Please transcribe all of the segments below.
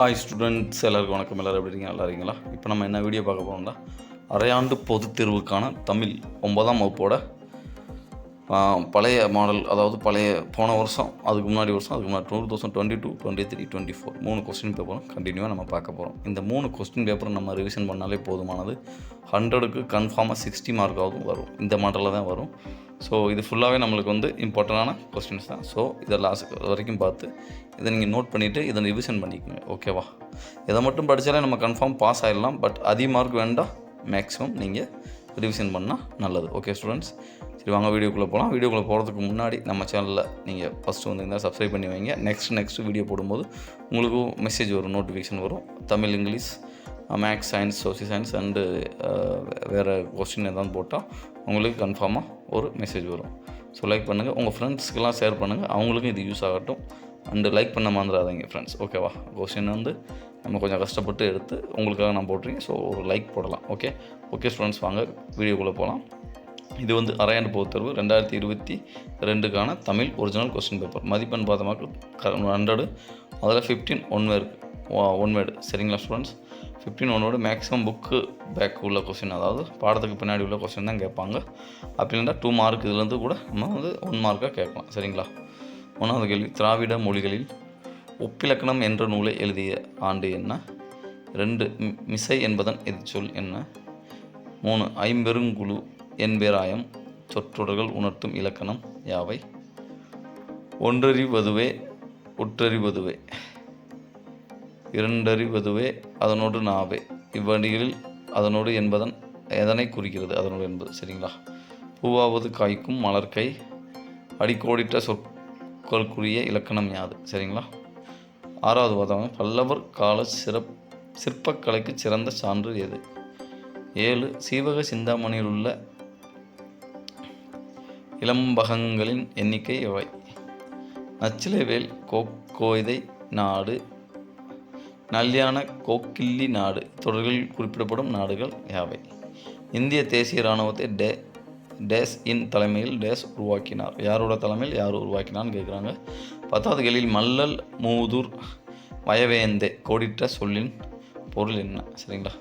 Hi students எல்லாருக்கும் வணக்கம். எல்லோரும் எப்படி இருக்கீங்க? நல்லா இருக்கீங்களா? இப்போ நம்ம என்ன வீடியோ பார்க்க போகிறோம்னா அரையாண்டு பொதுத் தேர்வுக்கான தமிழ் ஒன்பதாம் வகுப்போட பழைய மாடல் அதாவது பழைய போன வருஷம் அதுக்கு முன்னாடி வருஷம் அதுக்கு முன்னாடி two thousand twenty two twenty three twenty four மூணு கொஸ்டின் பேப்பரும் கண்டினியூவாக நம்ம பார்க்க போகிறோம் இந்த மூணு கொஸ்டின் பேப்பரும் நம்ம ரிவிஷன் பண்ணாலே போதுமானது. ஹண்ட்ரடுக்கு கன்ஃபார்மாக சிக்ஸ்டி மார்க்காகவும் வரும். இந்த மாடலில் தான் வரும். ஸோ இது ஃபுல்லாகவே நம்மளுக்கு வந்து இம்பார்ட்டண்டான கொஸ்டின்ஸ் தான். ஸோ இதை லாஸ்ட் வரைக்கும் பார்த்து இதை நீங்கள் நோட் பண்ணிவிட்டு இதை ரிவிஷன் பண்ணிக்கோங்க. ஓகேவா இதை மட்டும் படித்தாலே நம்ம கன்ஃபார்ம் பாஸ் ஆகிடலாம் பட் அதிக மார்க் வேண்டாம் மேக்ஸிமம் நீங்கள் ரிவிஷன் பண்ணால் நல்லது. ஓகே ஸ்டூடெண்ட்ஸ் சரி வாங்க வீடியோக்குள்ளே போகலாம் வீடியோக்குள்ளே போகிறதுக்கு முன்னாடி நம்ம சேனலில் நீங்கள் ஃபஸ்ட்டு வந்திருந்தால் சப்ஸ்கிரைப் பண்ணி வைங்க. நெக்ஸ்ட் நெக்ஸ்ட் வீடியோ போடும்போது உங்களுக்கும் மெசேஜ் வரும் நோட்டிஃபிகேஷன் வரும். Tamil English maths science social science and வேறு கொஸ்டின் எதாவது போட்டால் உங்களுக்கு கன்ஃபார்மாக ஒரு மெசேஜ் வரும். ஸோ லைக் பண்ணுங்கள் உங்கள் ஃப்ரெண்ட்ஸ்க்கெல்லாம் ஷேர் பண்ணுங்கள் அவங்களுக்கும் இது யூஸ் ஆகட்டும். அண்டு லைக் பண்ண மறந்துடாதீங்க ஃப்ரெண்ட்ஸ் ஓகேவா கொஸ்டின் வந்து நம்ம கொஞ்சம் கஷ்டப்பட்டு எடுத்து உங்களுக்காக நான் போட்டிருக்கேன். ஸோ ஒரு லைக் போடலாம். ஓகே ஓகே ஸ்டூடெண்ட்ஸ் வாங்க. வீடியோக்குள்ளே போகலாம் இது வந்து அரையாண்டு பொதுத்தேர்வு. ரெண்டாயிரத்தி இருபத்தி ரெண்டுக்கான தமிழ் ஒரிஜினல் கொஸ்டின் பேப்பர் மதிப்பெண் பார்த்தோமாக்கு ஹண்ட்ரடு அதில் fifteen one word one made சரிங்களா students fifteen one maximum book back உள்ள கொஸ்டின் அதாவது பாடத்துக்கு பின்னாடி உள்ள கொஸ்டின் தான் கேட்பாங்க. அப்படி இல்லைன்னா டூ மார்க் இதுலேருந்து கூட நம்ம வந்து ஒன் மார்க்காக கேட்கலாம். சரிங்களா? ஒன்றாவது கேள்வி திராவிட மொழிகளில் ஒப்பிலக்கணம் என்ற நூலை எழுதிய ஆண்டு என்ன? ரெண்டு மிசை என்பதன் எதிர்ச்சொல் என்ன? மூணு ஐம்பெருங்குழு என்பேராயம் சொற்றொடர்கள் உணர்த்தும் இலக்கணம் யாவை? ஒன்றறிவதுவே ஒற்றறிவதுவே. இரண்டறிவதுவே அதனோடு நாவே. இவ்வடிகளில் அதனோடு என்பதன் எதனை குறிக்கிறது? அதனோடு என்பது சரிங்களா? பூவாவது காய்க்கும் மலர்கை அடிக்கோடிட்ட சொற்களுக்குரிய இலக்கணம் யாது சரிங்களா? ஆறாவது வாதம் பல்லவர் கால சிறப் சிற்பக்கலைக்கு சிறந்த சான்று எது? ஏழு சீவக சிந்தாமணியில் உள்ள இளம்பகங்களின் எண்ணிக்கை எவை? நச்சிலைவேல் கோக்கோய்தை நாடு நல்யான கோக்கில்லி நாடு. தொடர்களில் குறிப்பிடப்படும் நாடுகள் யாவை? இந்திய தேசிய இராணுவத்தை டே டேஸ் இன் தலைமையில் டேஸ் உருவாக்கினார். யாரோட தலைமையில் யார் உருவாக்கினான்னு கேட்குறாங்க பத்தாவது கேள்வியில் மல்லல் மூதூர் வயவேந்தே கோடிட்ட சொல்லின் பொருள் என்ன? சரிங்களா?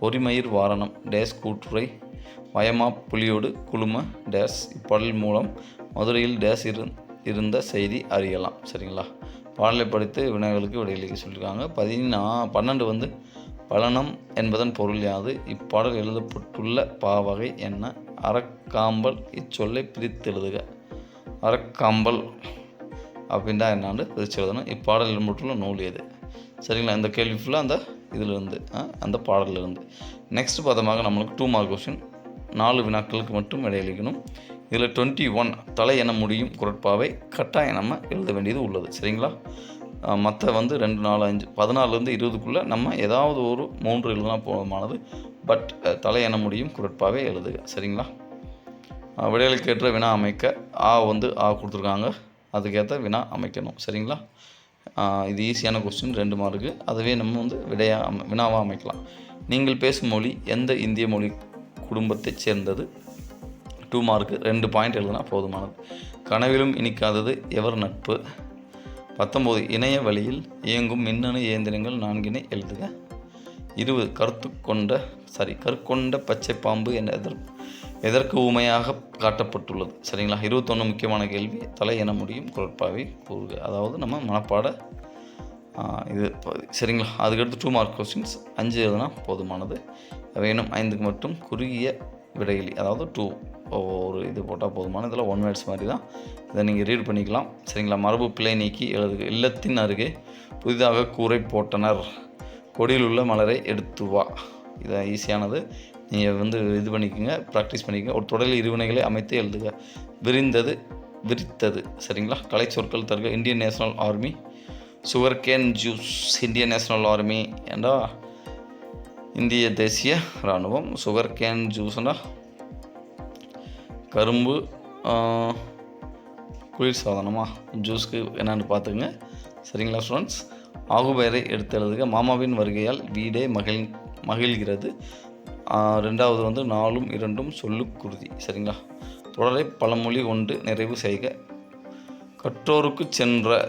பொறிமயிர் வாரணம் டேஸ் கூற்றுரை வயமா புலியோடு குழும டேஸ் இப்பாடல் மூலம் மதுரையில் டேஸ் இரு இருந்த செய்தி அறியலாம். சரிங்களா? பாடலை படித்து வினாய்களுக்கு விடையளிக்க சொல்லியிருக்காங்க. பதினா பன்னெண்டு வந்து பலனம் என்பதன் பொருள் யாது? இப்பாடல் எழுதப்பட்டுள்ள பாவகை என்ன? அறக்காம்பல் இச்சொல்லை பிரித்து எழுதுக. அறக்காம்பல் அப்படின்னா என்னான்னு பிரித்து எழுதணும். இப்பாடல் எழுதப்பட்டுள்ள நூல் எது? சரிங்களா? இந்த கேள்வி ஃபுல்லாக அந்த இதிலிருந்து ஆ, அந்த பாடலிருந்து நெக்ஸ்ட் பதமாக நம்மளுக்கு டூ மார்க் கொஸ்டின் நாலு வினாக்களுக்கு மட்டும் இடையளிக்கணும் இதில் டுவெண்ட்டி ஒன் தலை என முடியும் குரட்பாவை கட்டாயம் நம்ம எழுத வேண்டியது உள்ளது. சரிங்களா? மற்ற வந்து ரெண்டு நாலு அஞ்சு பதினாலுலேருந்து இருபதுக்குள்ளே நம்ம ஏதாவது ஒரு மூன்று எழுதலாம் போதுமானது. பட் தலை என முடியும் குரட்பாவே எழுதுக. சரிங்களா? விடைகளுக்கேற்ற வினா அமைக்க ஆ வந்து ஆ கொடுத்துருக்காங்க. அதுக்கேற்ற வினா அமைக்கணும். சரிங்களா? இது ஈஸியான கொஸ்டின் ரெண்டு மார்க்கு அதுவே நம்ம வந்து விடையாக அமை வினாவாக அமைக்கலாம். நீங்கள் பேசும் மொழி எந்த இந்திய மொழி குடும்பத்தைச் சேர்ந்தது? டூ மார்க்கு ரெண்டு பாயிண்ட் எழுதுனா போதுமானது. கனவிலும் இனிக்காதது எவர் நட்பு? பத்தொம்போது இணைய வழியில் இயங்கும் மின்னணு இயந்திரங்கள் நான்கினை எழுதுக. இருபது கருத்து கொண்ட சாரி கற்கொண்ட பச்சை பாம்பு என எதற் எதற்கு உமையாக காட்டப்பட்டுள்ளது? சரிங்களா? இருபத்தொன்று முக்கியமான கேள்வி தலை என முடியும் குரட்பாவை கூறுக. அதாவது நம்ம மனப்பாட இது சரிங்களா? அதுக்கடுத்து டூ மார்க் கொஸ்டின்ஸ் அஞ்சு எழுதுனா போதுமானது. வேணும் ஐந்துக்கு மட்டும் குறுகிய விடையிலி. அதாவது டூ ஒரு இது போட்டால் போதுமான இதில் ஒன் வேர்ட்ஸ் மாதிரி தான். இதை நீங்கள் ரீட் பண்ணிக்கலாம். சரிங்களா? மரபு பிழை நீக்கி எழுதுக. இல்லத்தின் அருகே புதிதாக கூரை போட்டனர். கொடியில் உள்ள மலரை எடுத்து வா. இதை ஈஸியானது நீங்கள் வந்து இது பண்ணிக்கோங்க ப்ராக்டிஸ் பண்ணிக்கோங்க. ஒரு தொடரில் இருவினைகளை அமைத்து எழுதுக. விரிந்தது விரித்தது. சரிங்களா? கலை சொற்கள் தருக. Indian national army. Sugar cane juice Indian national army என்றா இந்திய தேசிய இராணுவம் சுகர் கேன் ஜூஸ்னா கரும்பு குளிர் சாதனமா? ஜூஸ்க்கு என்னென்னு பார்த்துங்க சரிங்களா ஸ்டூடெண்ட்ஸ் ஆகுபெயரை எடுத்து எழுதுக. மாமாவின் வருகையால் வீடே மகிழ் மகிழ்கிறது. ரெண்டாவது வந்து நாலும் இரண்டும் சொல்லுக்குருதி சரிங்களா? தொடரை பழமொழி கொண்டு நிறைவு செய்க. கற்றோருக்கு சென்ற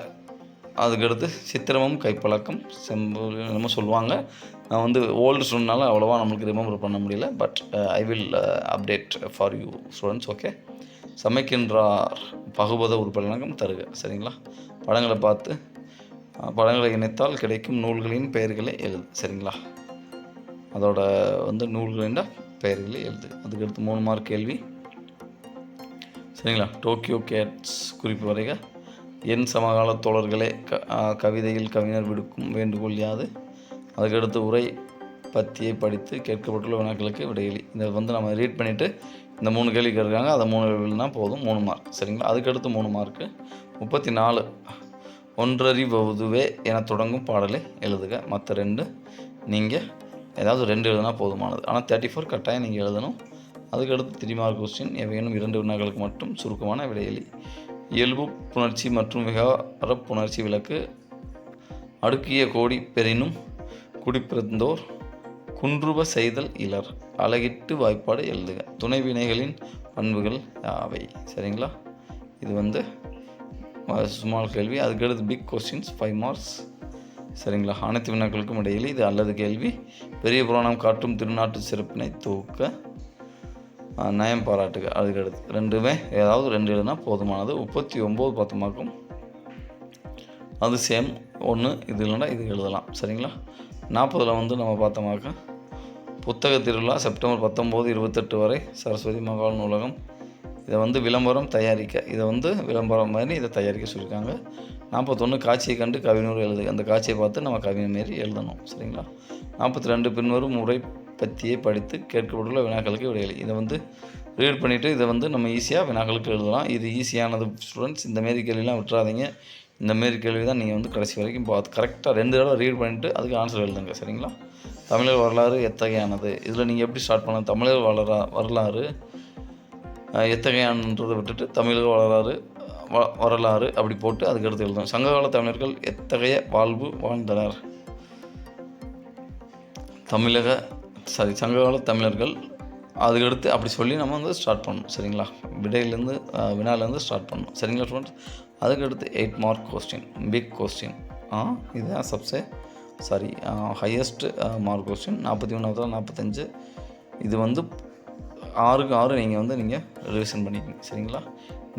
அதுக்கடுத்து சித்திரமும் கைப்பழக்கம் செம்பு என்னமோ சொல்லுவாங்க. நான் வந்து ஓல்டு ஸ்டூடெண்ட்னால அவ்வளோவா நம்மளுக்கு ரிமெம்பர் பண்ண முடியல but I will update for you students okay சமைக்கின்றார் பகுபத உறுப்பினகம் தருக சரிங்களா? படங்களை பார்த்து படங்களை இணைத்தால் கிடைக்கும் நூல்களின் பெயர்களை எழுது சரிங்களா? அதோட வந்து நூல்களின் பெயர்களை எழுது. அதுக்கடுத்து மூணு மார்க் கேள்வி. சரிங்களா? டோக்கியோ கேட்ஸ் குறிப்பு வரைக. என் சமகால தோழர்களே க கவிதையில் கவிஞர் விடுக்கும் வேண்டுகோள் யாது? அதுக்கடுத்து உரை பத்தியை படித்து கேட்கப்பட்டுள்ள வினாக்களுக்கு விடையளி. இதை வந்து நம்ம ரீட் பண்ணிவிட்டு இந்த மூணு கேள்வி கேட்குறாங்க அதை மூணு கேள்வினா போதும் மூணு மார்க் சரிங்களா? அதுக்கடுத்து மூணு மார்க்கு முப்பத்தி நாலு ஒன்றறிவதுவே என தொடங்கும் பாடலை எழுதுக. மற்ற ரெண்டு நீங்கள் ஏதாவது ரெண்டு எழுதுனா போதுமானது. ஆனால் தேர்ட்டி ஃபோர் கட்டாயம் நீங்கள் எழுதணும். அதுக்கடுத்து த்ரீ மார்க் கொஸ்டின் எவையேனும் இரண்டு வினாக்களுக்கு மட்டும் சுருக்கமான விடையளி. இயல்பு புணர்ச்சி மற்றும் விகார புணர்ச்சி விளக்கு. அடுக்கிய கோடி பெறினும் குடிப்பிறந்தோர் குன்றுவ செய்தல் இலர். அழகிட்டு வாய்ப்பாடு எழுதுக. துணை வினைகளின் பண்புகள் யாவை? சரிங்களா? இது வந்து ஸ்மால் கேள்வி. அதுக்கடுத்து பிக் கொஸ்டின்ஸ் ஃபைவ் மார்க்ஸ் சரிங்களா? அனைத்து வினாக்களுக்கும் இடையில் இது அல்லது கேள்வி. பெரிய புராணம் காட்டும் திருநாட்டு சிறப்பினை தூக்க. நயம் பாராட்டுக அதுக்கடுத்து ரெண்டுமே ஏதாவது ரெண்டு எழுதுனா போதுமானது. முப்பத்தி ஒம்பது பத்து மார்க்கும் அது சேம் ஒன்று இது இல்லைன்னா இது எழுதலாம். சரிங்களா? நாற்பதில் வந்து நம்ம பார்த்தோமாக்க புத்தக திருவிழா செப்டம்பர் பத்தொம்போது இருபத்தெட்டு வரை சரஸ்வதி மகால் நூலகம். இதை வந்து விளம்பரம் தயாரிக்க இதை வந்து விளம்பரம் மாதிரி இதை தயாரிக்க சொல்லியிருக்காங்க. நாற்பத்தொன்று காட்சியை கண்டு கவிஞர் எழுது. அந்த காட்சியை பார்த்து நம்ம கவிஞர் மாரி எழுதணும். சரிங்களா? நாற்பத்தி ரெண்டு பின்வரும் முறை பற்றியே படித்து கேட்கப்பட்டுள்ள வினாக்களுக்கு விடைகளை. இதை வந்து ரீட் பண்ணிவிட்டு இதை வந்து நம்ம ஈஸியாக வினாக்களுக்கு எழுதலாம். இது ஈஸியானது ஸ்டூடெண்ட்ஸ் இந்தமாரி கேள்விலாம் விட்டுறாதீங்க. இந்த மாரி கேள்வி தான் நீங்கள் வந்து கடைசி வரைக்கும் பார்த்து கரெக்டாக ரெண்டு தடவை ரீட் பண்ணிவிட்டு அதுக்கு ஆன்சர் எழுதுங்க சரிங்களா? தமிழர் வரலாறு எத்தகையானது? இதில் நீங்கள் எப்படி ஸ்டார்ட் பண்ண தமிழர் வளரா வரலாறு எத்தகையானன்றதை விட்டுட்டு தமிழக வரலாறு வ வரலாறு அப்படி போட்டு அதுக்கடுத்து எழுதும் சங்ககால தமிழர்கள் எத்தகைய வாழ்வு வாழ்ந்தனர்? தமிழக சாரி சங்ககால தமிழர்கள் அதுக்கடுத்து அப்படி சொல்லி நம்ம வந்து ஸ்டார்ட் பண்ணணும். சரிங்களா? விடையிலேருந்து வினாலேருந்து ஸ்டார்ட் பண்ணணும். சரிங்களா ஸ்டூடெண்ட்ஸ் அதுக்கடுத்து eight mark question big question ஆ இதுதான் சப்ஸே சாரி ஹையஸ்ட் மார்க் கொஸ்டின் நாற்பத்தி ஒன்று நாற்பத்தஞ்சு. இது வந்து ஆறுக்கு ஆறு நீங்கள் வந்து நீங்கள் ரிவிஷன் பண்ணிக்கணும். சரிங்களா?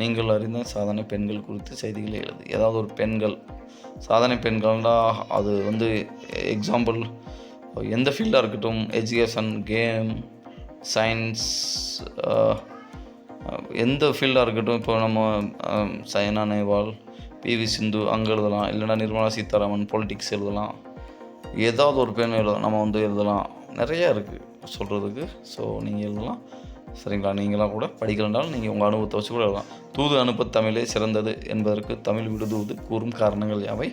நீங்கள் அறிந்த சாதனை பெண்கள் குறித்து செய்திகளை எழுது. ஏதாவது ஒரு பெண்கள் சாதனை பெண்கள்னா அது வந்து எக்ஸாம்பிள் எந்த ஃபீல்டாக இருக்கட்டும் எஜுகேஷன் கேம் சயின்ஸ் எந்த ஃபீல்டாக இருக்கட்டும் இப்போ நம்ம சைனா நேவால் பிவி சிந்து அங்கே எழுதலாம் இல்லைன்னா நிர்மலா சீதாராமன் பொலிட்டிக்ஸ் எழுதலாம். ஏதாவது ஒரு பெண் எழுதலாம் நம்ம வந்து எழுதலாம். நிறையா இருக்குது சொல்கிறதுக்கு ஸோ நீங்கள் எழுதலாம். சரிங்களா? நீங்களாம் கூட படிக்கலன்றாலும் நீங்கள் உங்கள் அனுபவத்தை வச்சு கூட எழுதலாம். தூது அனுப்ப தமிழே சிறந்தது என்பதற்கு தமிழ் விடுதூது கூறும் காரணங்கள் யாவை?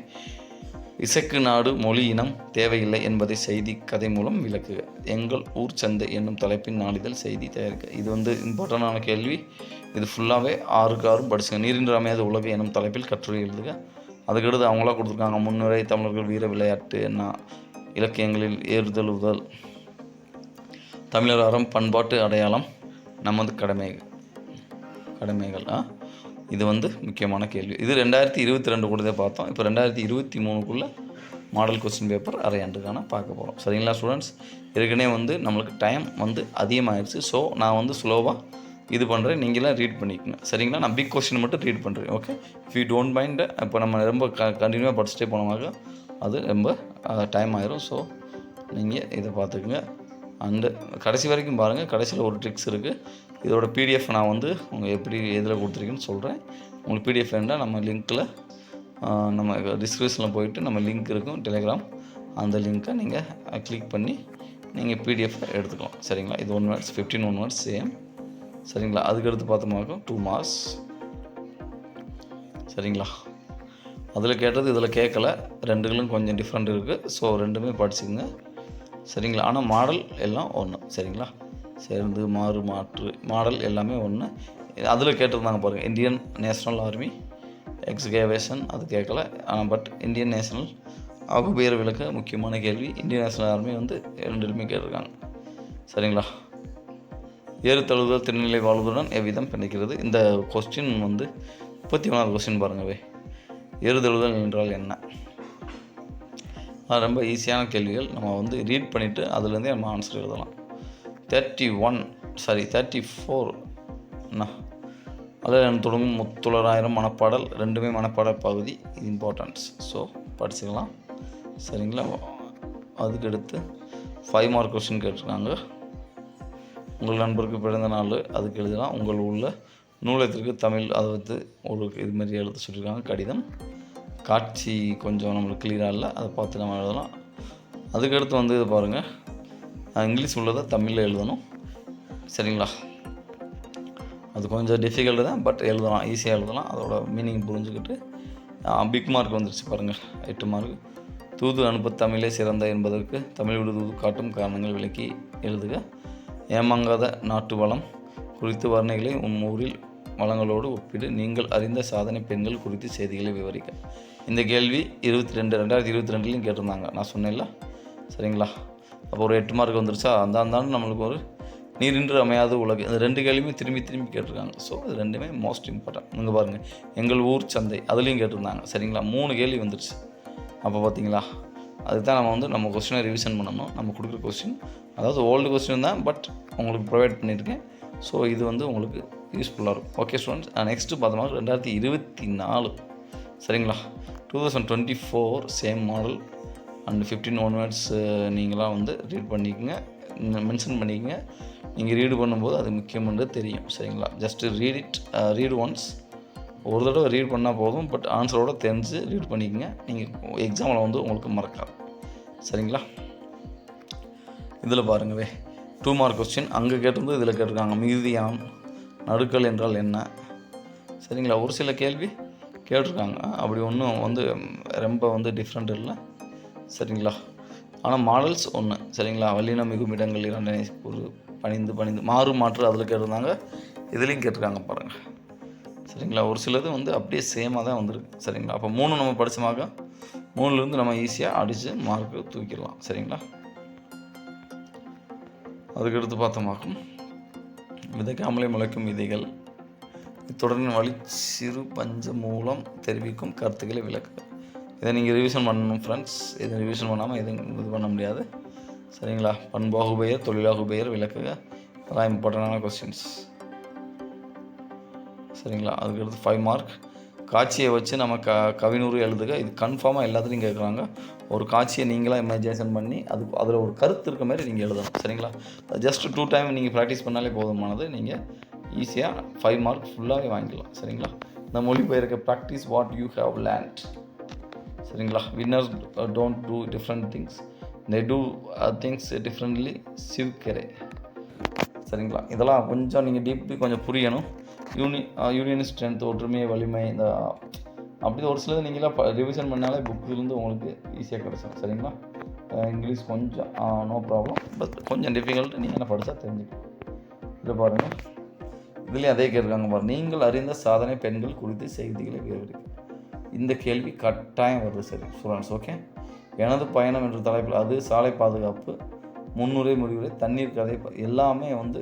இசைக்கு நாடு மொழி இனம் தேவையில்லை என்பதை செய்தி கதை மூலம் விளக்குக. எங்கள் ஊர் சந்தை என்னும் தலைப்பின் நாளிதழ் செய்தி தயாரிக்க. இது வந்து இம்பார்ட்டண்டான கேள்வி. இது ஃபுல்லாகவே ஆறுக்கு ஆறும் படிச்சுங்க. நீரின்றி அமையாத உலகு என்னும் தலைப்பில் கட்டுரை எழுதுக. அதுக்கடுத்து அவங்களா கொடுத்துருக்காங்க முன்னுரை தமிழர்கள் வீர விளையாட்டு என்ன? இலக்கியங்களில் ஏறுதழுவுதல் தமிழர் அறம் பண்பாட்டு அடையாளம் நமது கடமை கடமைகள் ஆ? இது வந்து முக்கியமான கேள்வி. இது ரெண்டாயிரத்தி இருபத்தி ரெண்டு கூட பார்த்தோம். இப்போ ரெண்டாயிரத்தி இருபத்தி மூணுக்குள்ளே மாடல் கொஸ்டின் பேப்பர் அரையாண்டுக்கான பார்க்க போகிறோம் சரிங்களா ஸ்டூடெண்ட்ஸ் ஏற்கனவே வந்து நம்மளுக்கு டைம் வந்து அதிகமாகிடுச்சு ஸோ நான் வந்து ஸ்லோவாக இது பண்ணுறேன் நீங்களாம் ரீட் பண்ணிக்கணும் சரிங்களா? நான் பிக் கொஸ்டின் மட்டும் ரீட் பண்ணுறேன் okay if you don't mind இப்போ நம்ம ரொம்ப க கண்டினியூவாக படிச்சுட்டே போனோமாக அது ரொம்ப டைம் ஆயிரும். ஸோ நீங்கள் இதை பார்த்துக்குங்க. அண்டு கடைசி வரைக்கும் பாருங்கள் கடைசியில் ஒரு ட்ரிக்ஸ் இருக்குது இதோட பிடிஎஃப் நான் வந்து உங்கள் எப்படி எதில் கொடுத்துருக்கேன்னு சொல்கிறேன் உங்களுக்கு பிடிஎஃப் வேண்டாம் நம்ம லிங்க்கில் நம்ம டிஸ்கிரிப்ஷனில் போயிட்டு நம்ம லிங்க் இருக்கும் டெலிகிராம் அந்த லிங்க்கை நீங்கள் கிளிக் பண்ணி நீங்கள் பிடிஎஃப் எடுத்துக்கலாம். சரிங்களா? இது one words fifteen one marks same சரிங்களா? அதுக்கடுத்து பார்த்தோம்னாக்கும் டூ மார்க்ஸ் சரிங்களா? அதில் கேட்டது இதில் கேட்கல. ரெண்டுகளும் கொஞ்சம் டிஃப்ரெண்ட் இருக்குது ஸோ ரெண்டுமே படிச்சுக்கோங்க. சரிங்களா? ஆனால் மாடல் எல்லாம் ஒன்று சரிங்களா? சேர்ந்து மாறு மாற்று மாடல் எல்லாமே ஒன்று அதில் கேட்டிருந்தாங்க பாருங்கள் இந்தியன் நேஷ்னல் ஆர்மி எக்ஸ்கேவேஷன் அது கேட்கல ஆனால் பட் இந்தியன் நேஷனல் பேர் விளக்க முக்கியமான கேள்வி. இந்தியன் நேஷனல் ஆர்மி வந்து ரெண்டுலையுமே கேட்டிருக்காங்க. சரிங்களா? ஏறு தழுவுதல் திருநிலை வாழ்வுடன் எவ்விதம் பிணைக்கிறது? இந்த கொஸ்டின் வந்து முப்பத்தி ஒன்றாவது கொஸ்டின் பாருங்கவே ஏறுதழுதல் என்றால் என்ன? ரொம்ப ஈஸியான கேள்விகள். நம்ம வந்து ரீட் பண்ணிவிட்டு அதுலேருந்தே நம்ம ஆன்சர் எழுதலாம். Thirty one sorry thirty four என்ன அதில் தொடங்கும் முத்துளராயிரம் மனப்பாடல் ரெண்டுமே மனப்பாடல் பகுதி இது இம்பார்ட்டன்ஸ் ஸோ படிச்சுக்கலாம். சரிங்களா? அதுக்கடுத்து ஃபைவ் மார்க் கொஸ்டின் கேட்டிருக்காங்க. உங்கள் நண்பருக்கு பிறந்த நாள் அதுக்கு எழுதலாம். உங்கள் உள்ள நூலகத்திற்கு தமிழ் அதை வந்து ஒரு இது மாதிரி எழுத சொல்லியிருக்காங்க. கடிதம். காட்சி கொஞ்சம் நம்மளுக்கு கிளியராக இல்லை. அதை பார்த்து நம்ம எழுதலாம். அதுக்கடுத்து வந்து இது பாருங்கள் இங்கிலீஷ் உள்ளதை தமிழில் எழுதணும். சரிங்களா? அது கொஞ்சம் டிஃபிகல்ட்டு தான் பட் எழுதலாம் ஈஸியாக எழுதலாம். அதோட மீனிங் புரிஞ்சுக்கிட்டு பிக் மார்க் வந்துருச்சு பாருங்கள் எட்டு மார்க் தூது அனுப்ப தமிழே சிறந்த என்பதற்கு தமிழ் விடுதூது காட்டும் காரணங்கள் விளக்கி எழுதுக. ஏமாங்காத நாட்டு வளம் குறித்து வர்ணைகளை உம் ஊரில் வளங்களோடு ஒப்பிடு. நீங்கள் அறிந்த சாதனை பெண்கள் குறித்து செய்திகளை விவரிக்க. இந்த கேள்வி இருபத்தி ரெண்டு ரெண்டாயிரத்தி இருபத்தி ரெண்டுலையும் கேட்டிருந்தாங்க. நான் சொன்னேன்ல? சரிங்களா? அப்போ ஒரு எட்டு மார்க் வந்துருச்சா? அந்த அந்தாண்டு நம்மளுக்கு ஒரு நீரின்றி அமையாத உலகு. இந்த ரெண்டு கேள்வியுமே திரும்பி திரும்பி கேட்டிருக்காங்க. ஸோ இது ரெண்டுமே மோஸ்ட் இம்பார்ட்டன்ட் இங்கே பாருங்கள் எங்கள் ஊர் சந்தை. அதுலேயும் கேட்டிருந்தாங்க. சரிங்களா? மூணு கேள்வி வந்துருச்சு. அப்போ பார்த்தீங்களா அதுதான் நம்ம வந்து நம்ம கொஸ்டினை ரிவிஷன் பண்ணணும். நம்ம கொடுக்குற கொஸ்டின் அதாவது ஓல்டு கொஸ்டின் தான் பட் உங்களுக்கு ப்ரொவைட் பண்ணியிருக்கேன். ஸோ இது வந்து உங்களுக்கு யூஸ்ஃபுல்லாக இருக்கும். ஓகே ஸ்டூடெண்ட்ஸ் நெக்ஸ்ட்டு பார்த்தோம்னா ரெண்டாயிரத்தி இருபத்தி நாலு. சரிங்களா? Two thousand twenty four same model and fifteen one words நீங்களாம் வந்து ரீட் பண்ணிக்கோங்க மென்ஷன் பண்ணிக்கோங்க. நீங்கள் ரீடு பண்ணும்போது அது முக்கியமானது தெரியும் சரிங்களா? Just read it read once ஒரு தடவை ரீட் பண்ணால் போதும் பட் ஆன்சரோட தெரிஞ்சு ரீட் பண்ணிக்கோங்க. நீங்கள் எக்ஸாமில் வந்து உங்களுக்கு மறக்காது சரிங்களா? இதில் பாருங்கவே டூ மார்க் கொஸ்டின் அங்கே கேட்டிருந்து இதில் கேட்டிருக்காங்க மிகுதியான் நடுக்கல் என்றால் என்ன? சரிங்களா? ஒரு சில கேள்வி கேட்டிருக்காங்க. அப்படி ஒன்றும் வந்து ரொம்ப வந்து டிஃப்ரெண்ட் இல்லை. சரிங்களா? ஆனால் மாடல்ஸ் ஒன்று சரிங்களா? வல்லின மிகும் இடங்கள் இரண்டனை ஒரு பணிந்து பணிந்து மாறு மாற்று அதில் கேட்டிருந்தாங்க. இதுலேயும் கேட்டிருக்காங்க பாருங்கள் சரிங்களா? ஒரு சிலது வந்து அப்படியே சேமாக தான் வந்திருக்கு. சரிங்களா? அப்போ மூணு நம்ம படித்தமாக மூணுலேருந்து நம்ம ஈஸியாக அடித்து மார்க்கு தூக்கிடலாம். சரிங்களா? அதுக்கடுத்து பார்த்தோமாக்கும். விதைக்காமலே முளைக்கும் விதைகள். இத்துடன் வழி சிறு பஞ்ச மூலம் தெரிவிக்கும் கருத்துக்களை விளக்கு இதை நீங்கள் ரிவிஷன் பண்ணணும் ஃப்ரெண்ட்ஸ் இதை ரிவிஷன் பண்ணாமல் எதுவும் இது பண்ண முடியாது. சரிங்களா? பண்பாகு பெயர் தொழிலாகு பெயர் விளக்குக. அதான் இம்பார்ட்டண்டான கொஸ்டின்ஸ் சரிங்களா? அதுக்கடுத்து ஃபைவ் மார்க் காட்சியை வச்சு நம்ம க கவினூறு எழுதுக. இது கன்ஃபார்மாக எல்லாத்துலேயும் கேட்குறாங்க. ஒரு காட்சியை நீங்களாக இமேஜினேஷன் பண்ணி அது அதில் ஒரு கருத்து இருக்க மாதிரி நீங்கள் எழுதணும். சரிங்களா? ஜஸ்ட் டூ டைம் நீங்கள் ப்ராக்டிஸ் பண்ணாலே போதுமானது. நீங்கள் ஈஸியாக ஃபைவ் மார்க் ஃபுல்லாகவே வாங்கிக்கலாம். சரிங்களா? இந்த மொழிபெயர்க்க practice what you have learned சரிங்களா? Winners don't do different things they do things differently Shiv Khera சரிங்களா? இதெல்லாம் கொஞ்சம் நீங்கள் டீப்லி கொஞ்சம் புரியணும். யூனி யூனியன் ஸ்ட்ரென்த் ஒற்றுமை வலிமை இந்த அப்படி ஒரு சிலது நீங்களாம் ரிவிஷன் பண்ணாலே புக்குலேருந்து உங்களுக்கு ஈஸியாக கிடச்சிடும் சரிங்களா? Uh, இங்கிலீஷ் கொஞ்சம் நோ ப்ராப்ளம் பட் கொஞ்சம் டிஃபிகல்ட் நீங்கள் என்ன படித்தா தெரிஞ்சுக்கணும் இதில் பாருங்கள் இதுலேயும் அதே கேட்டிருக்காங்க பாருங்கள் நீங்கள் அறிந்த சாதனை பெண்கள் குறித்து செய்திகளை விவரிக்க. இந்த கேள்வி கட்டாயம் வருது சரி ஸ்டூடெண்ட்ஸ் ஓகே எனது பயணம் என்ற தலைப்பில் அது சாலை பாதுகாப்பு முன்னுரை முடிவுரை தண்ணீர் கதை எல்லாமே வந்து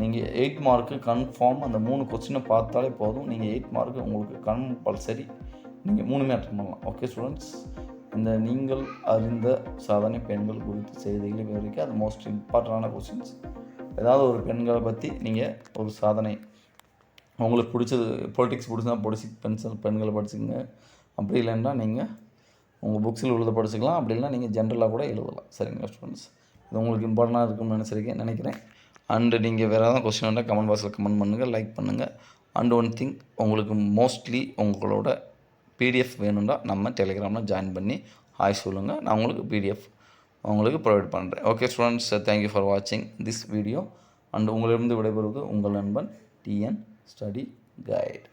நீங்கள் எயிட் மார்க்கு கன்ஃபார்ம் அந்த மூணு கொஸ்டினை பார்த்தாலே போதும். நீங்கள் எயிட் மார்க்கு உங்களுக்கு கம்பல்சரி நீங்கள் மூணுமே அட்டன் பண்ணலாம். ஓகே ஸ்டூடெண்ட்ஸ் இந்த நீங்கள் அறிந்த சாதனை பெண்கள் குறித்து செய்திகளை விவரிக்க அது மோஸ்ட் இம்பார்ட்டண்டான கொஸ்டின்ஸ் ஏதாவது ஒரு பெண்களை பற்றி நீங்கள் ஒரு சாதனை உங்களுக்கு பிடிச்சது பொலிட்டிக்ஸ் பிடிச்சா பொலிட்டிக்ஸ் பென்சில் பெண்களை படிச்சுக்கோங்க. அப்படி இல்லைன்னா நீங்கள் உங்கள் புக்ஸில் உள்ளதை படிச்சுக்கலாம். அப்படி இல்லைன்னா நீங்கள் ஜென்ரலாக கூட எழுதலாம். சரிங்களா ஸ்டூடெண்ட்ஸ்? இது உங்களுக்கு இம்பார்ட்டண்டாக இருக்கும்னு நினச்சிருக்கேன் நினைக்கிறேன். அண்டு நீங்கள் வேறு ஏதாவது கொஸ்டின் வந்தால் கமெண்ட் பாக்ஸில் கமெண்ட் பண்ணுங்கள் லைக் பண்ணுங்கள் அண்ட் ஒன் திங் உங்களுக்கு மோஸ்ட்லி உங்களோட பிடிஎஃப் வேணும்னா நம்ம டெலிகிராமில் ஜாயின் பண்ணி ஹாய் சொல்லுங்கள் நான் உங்களுக்கு பிடிஎஃப் உங்களுக்கு ப்ரொவைட் பண்ணுறேன் okay students thank you for வாட்சிங் திஸ் வீடியோ அண்ட் உங்களிலிருந்து விடைபெறுவது உங்கள் நண்பன் டிஎன் ஸ்டடி கைட்